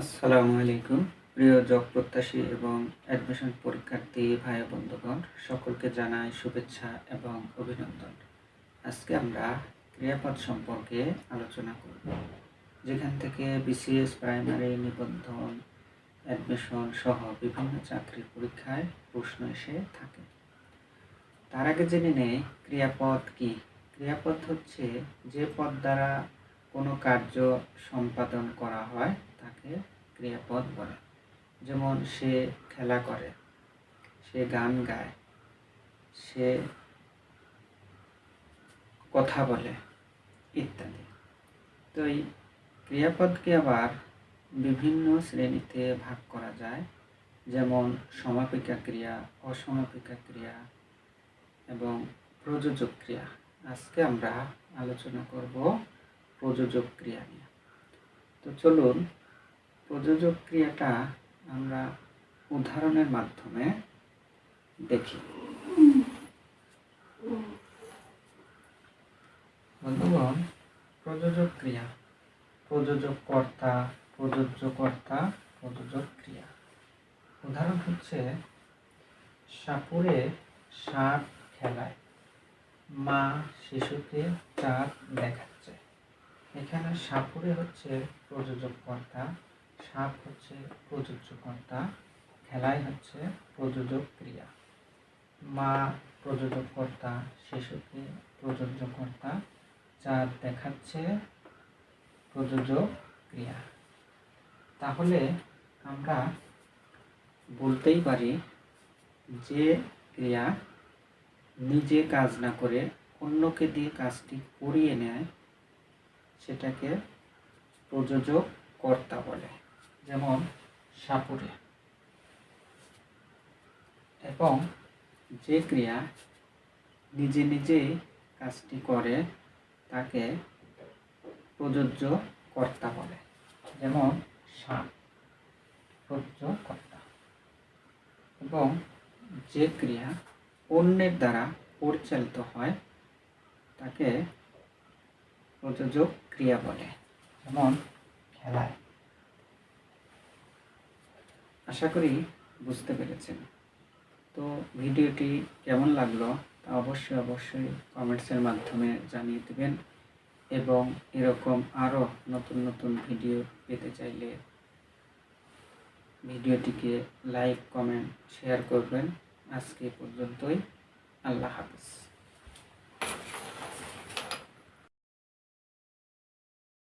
আসসালামু আলাইকুম। প্রিয় জব প্রত্যাশী এবং অ্যাডমিশন পরীক্ষার্থী ভাই বন্ধুগণ, সকলকে জানাই শুভেচ্ছা এবং অভিনন্দন। আজকে আমরা ক্রিয়াপদ সম্পর্কে আলোচনা করব, যেখান থেকে বিসিএস, প্রাইমারি, নিবন্ধন, অ্যাডমিশন সহ বিভিন্ন চাকরির পরীক্ষায় প্রশ্ন এসে থাকে। তার আগে জেনে নেই ক্রিয়াপদ কি। ক্রিয়াপদ হচ্ছে যে পদ দ্বারা কোনো কার্য সম্পাদন করা হয়, তাকে ক্রিয়াপদ বলে যেমন সে খেলা করে, সে গান গায়, সে কথা বলে ইত্যাদি। তো এই ক্রিয়াপদকে আবার বিভিন্ন শ্রেণীতে ভাগ করা যায়। যেমন সমাপিকা ক্রিয়া, অসমাপিকা ক্রিয়া এবং প্রযোজক ক্রিয়া। আজকে আমরা আলোচনা করব প্রযোজক ক্রিয়া নিয়ে। তো চলুন প্রযোজক ক্রিয়াটা আমরা উদাহরণের মাধ্যমে দেখি। বন্ধুগণ প্রযোজক ক্রিয়া প্রযোজক কর্তা প্রযোজ্য কর্তা প্রযোজক ক্রিয়া উদাহরণ হচ্ছে, সাপুরে সাপ খেলায়, মা শিশুকে চাঁদ দেখাচ্ছে। এখানে সাপুরে হচ্ছে প্রযোজক কর্তা সাপ হচ্ছে প্রযোজ্য কর্তা খেলায় হচ্ছে প্রযোজক ক্রিয়া। মা প্রযোজক কর্তা, শিশুকে প্রযোজ্য কর্তা চাঁদ দেখাচ্ছে প্রযোজক ক্রিয়া। তাহলে আমরা বলতেই পারি যে ক্রিয়া নিজে কাজ না করে অন্যকে দিয়ে কাজটি করিয়ে নেয়, সেটাকে প্রযোজক কর্তা বলে। যেমন সাপুরে এবং যে ক্রিয়া নিজে নিজেই কাজটি করে, তাকে প্রযোজ্য কর্তা বলে। যেমন সাপ, প্রযোজ্য কর্তা। এবং যে ক্রিয়া অন্যের দ্বারা পরিচালিত হয়, তাকে প্রযোজক ক্রিয়া বলে। যেমন খেলায়। আশা করি বুঝতে পেরেছেন। তো ভিডিওটি কেমন লাগল তা অবশ্যই অবশ্যই কমেন্টসের মাধ্যমে জানিয়ে দেবেন এবং এরকম আরও নতুন নতুন ভিডিও পেতে চাইলে ভিডিওটিকে লাইক কমেন্ট শেয়ার করবেন। আজকে পর্যন্তই, আল্লাহ হাফিজ।